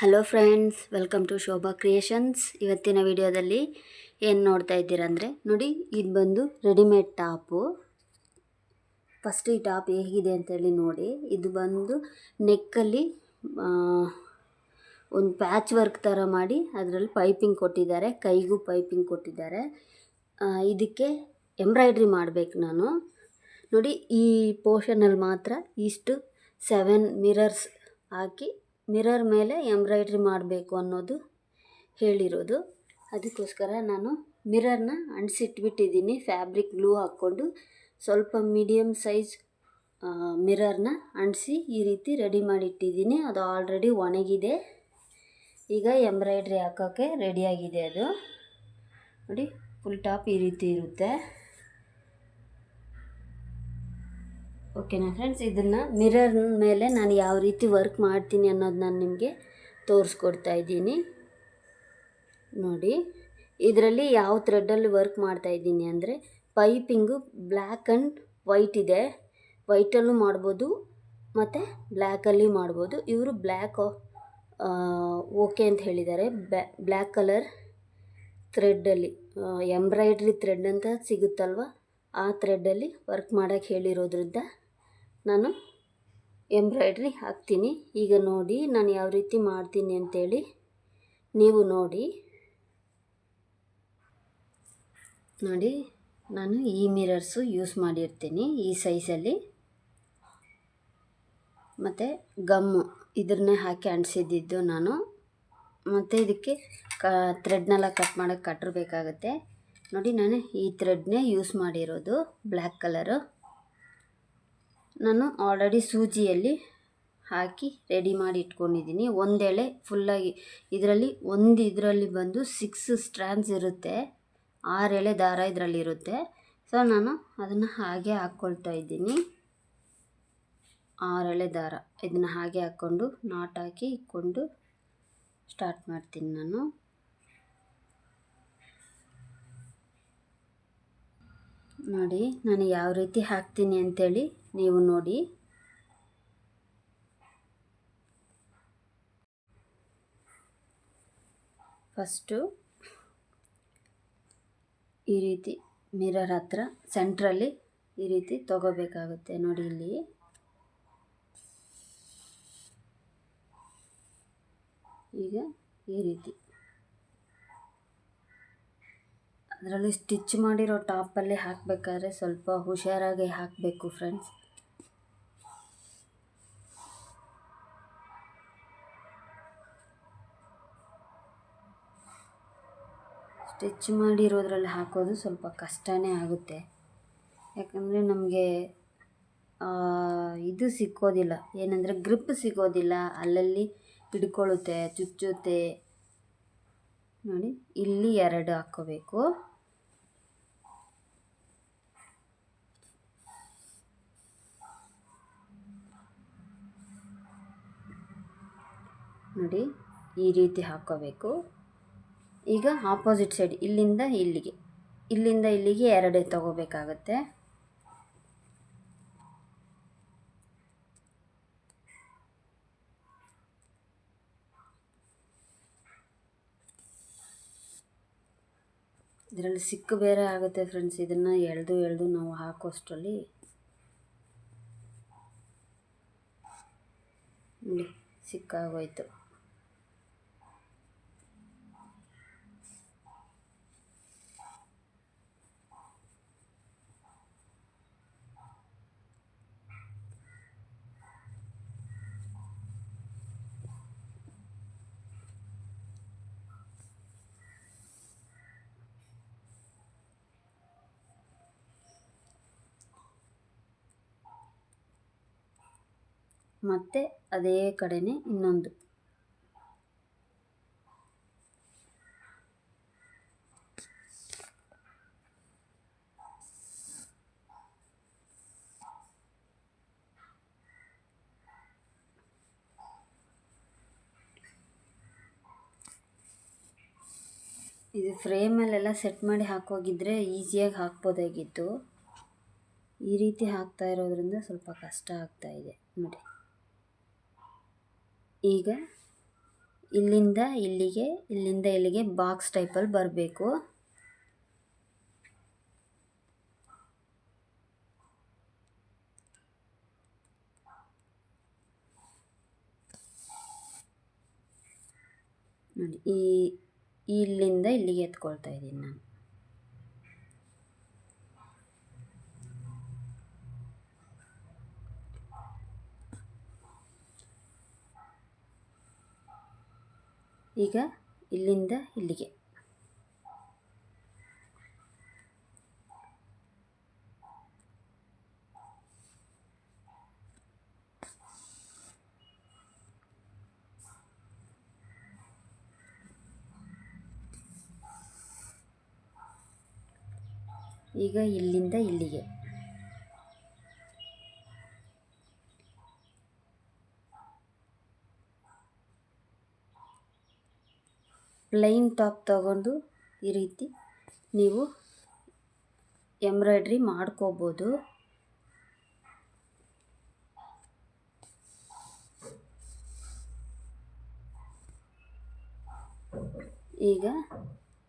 Hello friends welcome to Shobha creations ಇವತ್ತಿನ ವಿಡಿಯೋದಲ್ಲಿ ಏನು ನೋಡ್ತಾ ಇದ್ದೀರಾ ಅಂದರೆ, ನೋಡಿ, ಇದು ಬಂದು ರೆಡಿಮೇಡ್ ಟಾಪು. ಫಸ್ಟ್ ಈ ಟಾಪ್ ಹೇಗಿದೆ ಅಂತೇಳಿ ನೋಡಿ. ಇದು ಬಂದು ನೆಕ್ಕಲ್ಲಿ ಒಂದು ಪ್ಯಾಚ್ ವರ್ಕ್ ಥರ ಮಾಡಿ ಅದರಲ್ಲಿ ಪೈಪಿಂಗ್ ಕೊಟ್ಟಿದ್ದಾರೆ, ಕೈಗೂ ಪೈಪಿಂಗ್ ಕೊಟ್ಟಿದ್ದಾರೆ. ಇದಕ್ಕೆ ಎಂಬ್ರಾಯ್ಡ್ರಿ ಮಾಡಬೇಕು ನಾನು. ನೋಡಿ, ಈ ಪೋರ್ಷನಲ್ಲಿ ಮಾತ್ರ ಇಷ್ಟು ಸೆವೆನ್ ಮಿರರ್ಸ್ ಹಾಕಿ ಮಿರರ್ ಮೇಲೆ ಎಂಬ್ರಾಯ್ಡ್ರಿ ಮಾಡಬೇಕು ಅನ್ನೋದು ಹೇಳಿರೋದು. ಅದಕ್ಕೋಸ್ಕರ ನಾನು ಮಿರರ್ನ ಅಂಟಿಸಿಟ್ಬಿಟ್ಟಿದ್ದೀನಿ. ಫ್ಯಾಬ್ರಿಕ್ ಗ್ಲೂ ಹಾಕ್ಕೊಂಡು ಸ್ವಲ್ಪ ಮೀಡಿಯಮ್ ಸೈಜ್ ಮಿರರ್ನ ಅಂಟಿಸಿ ಈ ರೀತಿ ರೆಡಿ ಮಾಡಿಟ್ಟಿದ್ದೀನಿ. ಅದು ಆಲ್ರೆಡಿ ಒಣಗಿದೆ. ಈಗ ಎಂಬ್ರಾಯ್ಡ್ರಿ ಹಾಕೋಕ್ಕೆ ರೆಡಿಯಾಗಿದೆ ಅದು. ನೋಡಿ, ಫುಲ್ ಟಾಪ್ ಈ ರೀತಿ ಇರುತ್ತೆ. ಓಕೆನಾ ಫ್ರೆಂಡ್ಸ್ ಇದನ್ನು ಮಿರರ್ ಮೇಲೆ ನಾನು ಯಾವ ರೀತಿ ವರ್ಕ್ ಮಾಡ್ತೀನಿ ಅನ್ನೋದು ನಾನು ನಿಮಗೆ ತೋರಿಸ್ಕೊಡ್ತಾ ಇದ್ದೀನಿ. ನೋಡಿ, ಇದರಲ್ಲಿ ಯಾವ ಥ್ರೆಡ್ಡಲ್ಲಿ ವರ್ಕ್ ಮಾಡ್ತಾ ಇದ್ದೀನಿ ಅಂದರೆ ಪೈಪಿಂಗು ಬ್ಲ್ಯಾಕ್ ಆ್ಯಂಡ್ ವೈಟ್ ಇದೆ. ವೈಟಲ್ಲೂ ಮಾಡ್ಬೋದು, ಮತ್ತು ಬ್ಲ್ಯಾಕಲ್ಲಿ ಮಾಡ್ಬೋದು. ಇವರು ಬ್ಲ್ಯಾಕ್ ಓಕೆ ಅಂತ ಹೇಳಿದ್ದಾರೆ. ಬ್ಲ್ಯಾಕ್ ಕಲರ್ ಥ್ರೆಡ್ಡಲ್ಲಿ ಎಂಬ್ರಾಯ್ಡ್ರಿ ಥ್ರೆಡ್ ಅಂತ ಸಿಗುತ್ತಲ್ವ? ಆ ಥ್ರೆಡ್ಡಲ್ಲಿ ವರ್ಕ್ ಮಾಡೋಕ್ಕೆ ಹೇಳಿರೋದ್ರಿಂದ ನಾನು ಎಂಬ್ರಾಯ್ಡ್ರಿ ಹಾಕ್ತೀನಿ. ಈಗ ನೋಡಿ ನಾನು ಯಾವ ರೀತಿ ಮಾಡ್ತೀನಿ ಅಂತೇಳಿ. ನೀವು ನೋಡಿ. ನೋಡಿ, ನಾನು ಈ ಮಿರರ್ಸು ಯೂಸ್ ಮಾಡಿರ್ತೀನಿ ಈ ಸೈಜಲ್ಲಿ. ಮತ್ತು ಗಮ್ಮು ಇದನ್ನೇ ಹಾಕಿ ಅಂಟಿಸಿದ್ದು ನಾನು. ಮತ್ತು ಇದಕ್ಕೆ ಕ ಥ್ರೆಡ್ನೆಲ್ಲ ಕಟ್ ಮಾಡೋಕ್ಕೆ ಕಟ್ಟರು ಬೇಕಾಗುತ್ತೆ. ನೋಡಿ, ನಾನು ಈ ಥ್ರೆಡ್ನೇ ಯೂಸ್ ಮಾಡಿರೋದು ಬ್ಲ್ಯಾಕ್ ಕಲರು. ನಾನು ಆಲ್ರೆಡಿ ಸೂಜಿಯಲ್ಲಿ ಹಾಕಿ ರೆಡಿ ಮಾಡಿ ಇಟ್ಕೊಂಡಿದ್ದೀನಿ. ಒಂದೆಳೆ ಫುಲ್ಲಾಗಿ ಇದರಲ್ಲಿ ಒಂದು ಇದರಲ್ಲಿ ಬಂದು ಸಿಕ್ಸ್ ಸ್ಟ್ರ್ಯಾಂಡ್ಸ್ ಇರುತ್ತೆ. ಆರು ಎಳೆ ದಾರ ಇದರಲ್ಲಿ ಇರುತ್ತೆ. ಸೊ ನಾನು ಅದನ್ನು ಹಾಗೆ ಹಾಕ್ಕೊಳ್ತಾ ಇದ್ದೀನಿ. ಆರೆಳೆ ದಾರ ಇದನ್ನು ಹಾಗೆ ಹಾಕ್ಕೊಂಡು ನಾಟ್ ಹಾಕಿ ಇಟ್ಕೊಂಡು ಸ್ಟಾರ್ಟ್ ಮಾಡ್ತೀನಿ ನಾನು. ನೋಡಿ, ನಾನು ಯಾವ ರೀತಿ ಹಾಕ್ತೀನಿ ಅಂತೇಳಿ ನೀವು ನೋಡಿ. ಫಸ್ಟು ಈ ರೀತಿ ಮಿರರ್ ಹತ್ರ ಸೆಂಟ್ರಲ್ಲಿ ಈ ರೀತಿ ತಗೋಬೇಕಾಗುತ್ತೆ ನೋಡಿ ಇಲ್ಲಿ. ಈಗ ಈ ರೀತಿ. ಅದರಲ್ಲಿ ಸ್ಟಿಚ್ ಮಾಡಿರೋ ಟಾಪಲ್ಲಿ ಹಾಕಬೇಕಾದ್ರೆ ಸ್ವಲ್ಪ ಹುಷಾರಾಗಿ ಹಾಕಬೇಕು ಫ್ರೆಂಡ್ಸ್. ಸ್ಟಿಚ್ ಮಾಡಿರೋದ್ರಲ್ಲಿ ಹಾಕೋದು ಸ್ವಲ್ಪ ಕಷ್ಟನೇ ಆಗುತ್ತೆ. ಯಾಕಂದರೆ ನಮಗೆ ಇದು ಸಿಕ್ಕೋದಿಲ್ಲ. ಏನಂದರೆ ಗ್ರಿಪ್ ಸಿಗೋದಿಲ್ಲ. ಅಲ್ಲಲ್ಲಿ ಹಿಡ್ಕೊಳ್ಳುತ್ತೆ, ಚುಚ್ಚುತ್ತೆ. ನೋಡಿ, ಇಲ್ಲಿ ಎರಡು ಹಾಕ್ಕೋಬೇಕು. ನೋಡಿ, ಈ ರೀತಿ ಹಾಕ್ಕೋಬೇಕು. ಈಗ ಆಪೋಸಿಟ್ ಸೈಡ್ ಇಲ್ಲಿಂದ ಇಲ್ಲಿಗೆ. ಇಲ್ಲಿಂದ ಇಲ್ಲಿಗೆ ಎರಡೇ ತಗೋಬೇಕಾಗತ್ತೆ. ಇದರಲ್ಲಿ ಸಿಕ್ಕು ಬೇರೆ ಆಗುತ್ತೆ ಫ್ರೆಂಡ್ಸ್ ಇದನ್ನು ಎಳೆದು ಎಳೆದು ನಾವು ಹಾಕೋಷ್ಟರಲ್ಲಿ. ನೋಡಿ, ಸಿಕ್ಕಾಗೋಯ್ತು. ಮತ್ತು ಅದೇ ಕಡೆಯೇ ಇನ್ನೊಂದು. ಇದು ಫ್ರೇಮಲ್ಲೆಲ್ಲ ಸೆಟ್ ಮಾಡಿ ಹಾಕೋಗಿದ್ರೆ ಈಸಿಯಾಗಿ ಹಾಕ್ಬೋದಾಗಿತ್ತು. ಈ ರೀತಿ ಹಾಕ್ತಾ ಇರೋದ್ರಿಂದ ಸ್ವಲ್ಪ ಕಷ್ಟ ಆಗ್ತಾ ಇದೆ. ನೋಡಿ. ಈಗ ಇಲ್ಲಿಂದ ಇಲ್ಲಿಗೆ ಇಲ್ಲಿಂದ ಇಲ್ಲಿಗೆ ಬಾಕ್ಸ್ ಟೈಪಲ್ಲಿ ಬರಬೇಕು. ನೋಡಿ, ಈ, ಇಲ್ಲಿಂದ ಇಲ್ಲಿಗೆ ಎತ್ಕೊಳ್ತಾ ಇದ್ದೀನಿ ನಾನು. ಈಗ ಇಲ್ಲಿಂದ ಇಲ್ಲಿಗೆ. ಈಗ ಇಲ್ಲಿಂದ ಇಲ್ಲಿಗೆ. ಪ್ಲೈನ್ ಟಾಪ್ ತಗೊಂಡು ಈ ರೀತಿ ನೀವು ಎಂಬ್ರಾಯ್ಡ್ರಿ ಮಾಡ್ಕೋಬೋದು. ಈಗ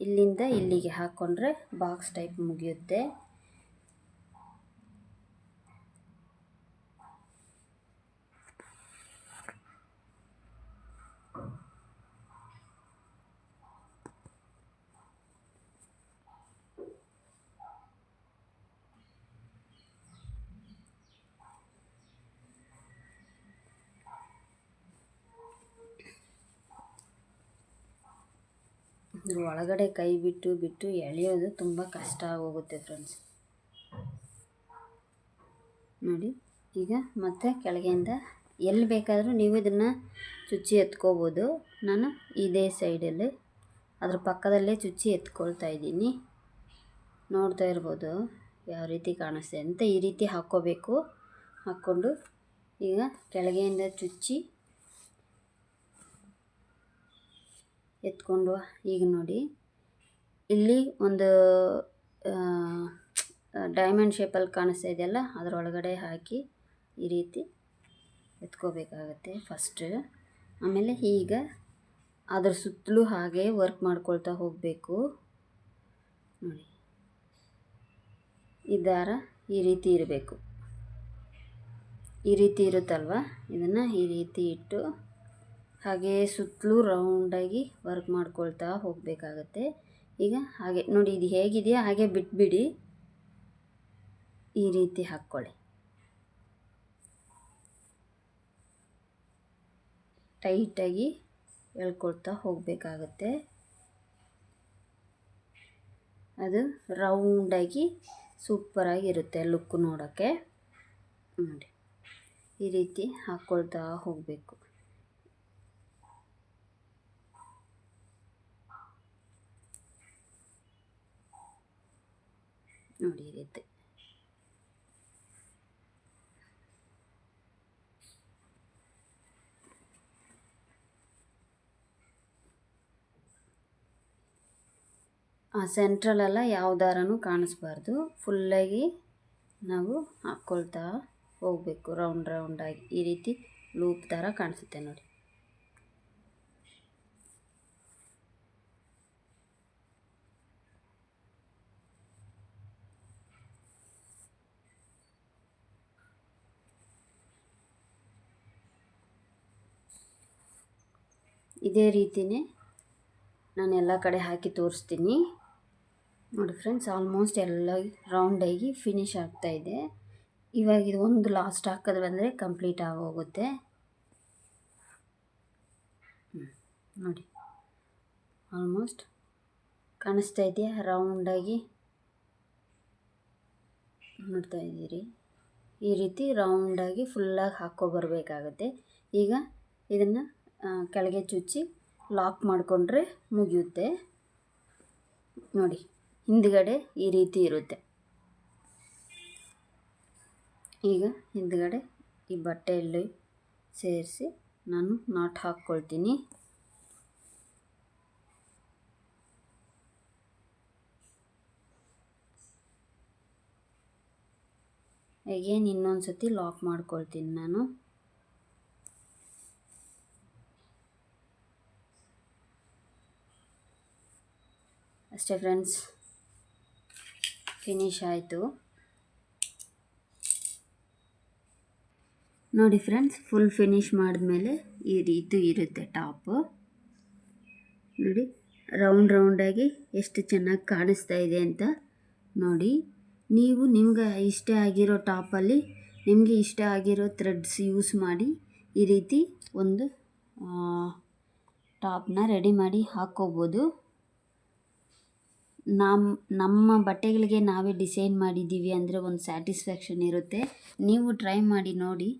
ಇಲ್ಲಿಂದ ಇಲ್ಲಿಗೆ ಹಾಕ್ಕೊಂಡ್ರೆ ಬಾಕ್ಸ್ ಟೈಪ್ ಮುಗಿಯುತ್ತೆ. ಒಳಗಡೆ ಕೈ ಬಿಟ್ಟು ಬಿಟ್ಟು ಎಳೆಯೋದು ತುಂಬ ಕಷ್ಟ ಆಗೋಗುತ್ತೆ ಫ್ರೆಂಡ್ಸ್ ನೋಡಿ, ಈಗ ಮತ್ತೆ ಕೆಳಗೆಯಿಂದ ಎಲ್ಲಿ ಬೇಕಾದರೂ ನೀವು ಇದನ್ನು ಚುಚ್ಚಿ ಎತ್ಕೋಬೋದು. ನಾನು ಇದೇ ಸೈಡಲ್ಲಿ ಅದ್ರ ಪಕ್ಕದಲ್ಲೇ ಚುಚ್ಚಿ ಎತ್ಕೊಳ್ತಾ ಇದ್ದೀನಿ. ನೋಡ್ತಾ ಇರ್ಬೋದು ಯಾವ ರೀತಿ ಕಾಣಿಸ್ತೆ ಅಂತ ಈ ರೀತಿ ಹಾಕ್ಕೋಬೇಕು? ಹಾಕ್ಕೊಂಡು ಈಗ ಕೆಳಗೆಯಿಂದ ಚುಚ್ಚಿ ಎತ್ಕೊಂಡು ಈಗ ನೋಡಿ. ಇಲ್ಲಿ ಒಂದು ಡೈಮಂಡ್ ಶೇಪಲ್ಲಿ ಕಾಣಿಸ್ತಾ ಇದೆಯಲ್ಲ, ಅದರೊಳಗಡೆ ಹಾಕಿ ಈ ರೀತಿ ಎತ್ಕೋಬೇಕಾಗತ್ತೆ ಫಸ್ಟ್ ಆಮೇಲೆ ಈಗ ಅದ್ರ ಸುತ್ತಲೂ ಹಾಗೆ ವರ್ಕ್ ಮಾಡ್ಕೊಳ್ತಾ ಹೋಗಬೇಕು. ನೋಡಿ. ಈ ದಾರ ಈ ರೀತಿ ಇರಬೇಕು. ಈ ರೀತಿ ಇರುತ್ತಲ್ವ? ಇದನ್ನು ಈ ರೀತಿ ಇಟ್ಟು ಹಾಗೆ ಸುತ್ತಲೂ ರೌಂಡಾಗಿ ವರ್ಕ್ ಮಾಡ್ಕೊಳ್ತಾ ಹೋಗಬೇಕಾಗತ್ತೆ. ಈಗ ಹಾಗೆ, ನೋಡಿ ಇದು ಹೇಗಿದೆಯಾ? ಹಾಗೆ ಬಿಟ್ಬಿಡಿ. ಈ ರೀತಿ ಹಾಕ್ಕೊಳ್ಳಿ. ಟೈಟಾಗಿ ಎಳ್ಕೊಳ್ತಾ ಹೋಗಬೇಕಾಗತ್ತೆ. ಅದು ರೌಂಡಾಗಿ ಸೂಪರಾಗಿರುತ್ತೆ ಲುಕ್ ನೋಡೋಕ್ಕೆ. ನೋಡಿ, ಈ ರೀತಿ ಹಾಕ್ಕೊಳ್ತಾ ಹೋಗಬೇಕು. ನೋಡಿ ಈ ರೀತಿ ಆ ಸೆಂಟ್ರಲೆಲ್ಲ ಯಾವ ಕಾಣಿಸ್ಬಾರ್ದು. ಫುಲ್ಲಾಗಿ ನಾವು ಹಾಕ್ಕೊಳ್ತಾ ಹೋಗಬೇಕು. ರೌಂಡ್, ರೌಂಡಾಗಿ ಈ ರೀತಿ ಲೂಪ್ ಥರ ಕಾಣಿಸುತ್ತೆ ನೋಡಿ. ಇದೇ ರೀತಿಯೇ ನಾನು ಎಲ್ಲ ಕಡೆ ಹಾಕಿ ತೋರಿಸ್ತೀನಿ. ನೋಡಿ ಫ್ರೆಂಡ್ಸ್ ಆಲ್ಮೋಸ್ಟ್ ಎಲ್ಲ ರೌಂಡಾಗಿ ಫಿನಿಶ್ ಆಗ್ತಾಯಿದೆ ಇವಾಗ ಇದು ಒಂದು ಲಾಸ್ಟ್ ಹಾಕೋದು ಬಂದರೆ ಕಂಪ್ಲೀಟ್ ಆಗೋಗುತ್ತೆ. ನೋಡಿ. ಆಲ್ಮೋಸ್ಟ್ ಕಾಣಿಸ್ತಾ ಇದೆಯಾ? ರೌಂಡಾಗಿ ನೋಡ್ತಾ ಇದ್ದೀರಿ. ಈ ರೀತಿ ರೌಂಡಾಗಿ ಫುಲ್ಲಾಗಿ ಹಾಕೋ ಬರಬೇಕಾಗತ್ತೆ. ಈಗ ಇದನ್ನು ಕೆಳಗೆ ಚುಚ್ಚಿ ಲಾಕ್ ಮಾಡಿಕೊಂಡ್ರೆ ಮುಗಿಯುತ್ತೆ. ನೋಡಿ, ಹಿಂದ್ಗಡೆ ಈ ರೀತಿ ಇರುತ್ತೆ. ಈಗ ಹಿಂದ್ಗಡೆ ಈ ಬಟ್ಟೆಯಲ್ಲಿ ಸೇರಿಸಿ ನಾನು ನಾಟ್ ಹಾಕ್ಕೊಳ್ತೀನಿ. ಅಗೇನ್ ಇನ್ನೊಂದು ಸತಿ ಲಾಕ್ ಮಾಡ್ಕೊಳ್ತೀನಿ ನಾನು. ಅಷ್ಟೇ ಫ್ರೆಂಡ್ಸ್. ಫಿನಿಶ್ ಆಯಿತು. ನೋಡಿ ಫ್ರೆಂಡ್ಸ್ ಫುಲ್ ಫಿನಿಶ್ ಮಾಡಿದ್ಮೇಲೆ ಈ ರೀತಿ ಇರುತ್ತೆ ಟಾಪು. ನೋಡಿ ರೌಂಡ್ ರೌಂಡಾಗಿ ಎಷ್ಟು ಚೆನ್ನಾಗಿ ಕಾಣಿಸ್ತಾ ಇದೆ ಅಂತ ನೋಡಿ. ನೀವು ನಿಮ್ಗೆ ಇಷ್ಟ ಆಗಿರೋ ಟಾಪಲ್ಲಿ ನಿಮಗೆ ಇಷ್ಟ ಆಗಿರೋ ಥ್ರೆಡ್ಸ್ ಯೂಸ್ ಮಾಡಿ ಈ ರೀತಿ ಒಂದು ಟಾಪ್ನ ರೆಡಿ ಮಾಡಿ ಹಾಕ್ಕೋಬೋದು ನಮ್ಮ ನಮ್ಮ ಬಟ್ಟೆಗಳಿಗೆ ನಾವೇ ಡಿಸೈನ್ ಮಾಡಿದ್ದೀವಿ ಅಂದರೆ ಒಂದು ಸ್ಯಾಟಿಸ್ಫ್ಯಾಕ್ಷನ್ ಇರುತ್ತೆ. ನೀವು ಟ್ರೈ ಮಾಡಿ ನೋಡಿ.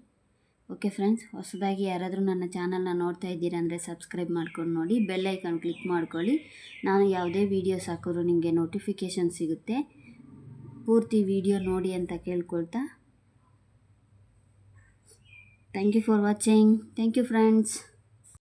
ಓಕೆ ಫ್ರೆಂಡ್ಸ್, ಹೊಸದಾಗಿ ಯಾರಾದರೂ ನನ್ನ ಚಾನಲ್ನ ನೋಡ್ತಾ ಇದ್ದೀರಾ ಅಂದರೆ ಸಬ್ಸ್ಕ್ರೈಬ್ ಮಾಡ್ಕೊಂಡು ನೋಡಿ. ಬೆಲ್ ಐಕಾನ್ ಕ್ಲಿಕ್ ಮಾಡ್ಕೊಳ್ಳಿ. ನಾನು ಯಾವುದೇ ವೀಡಿಯೋಸ್ ಹಾಕಿದ್ರು ನಿಮಗೆ ನೋಟಿಫಿಕೇಷನ್ ಸಿಗುತ್ತೆ. ಪೂರ್ತಿ ವಿಡಿಯೋ ನೋಡಿ ಅಂತ ಕೇಳ್ಕೊಳ್ತಾ. Thank you for watching. Thank you friends.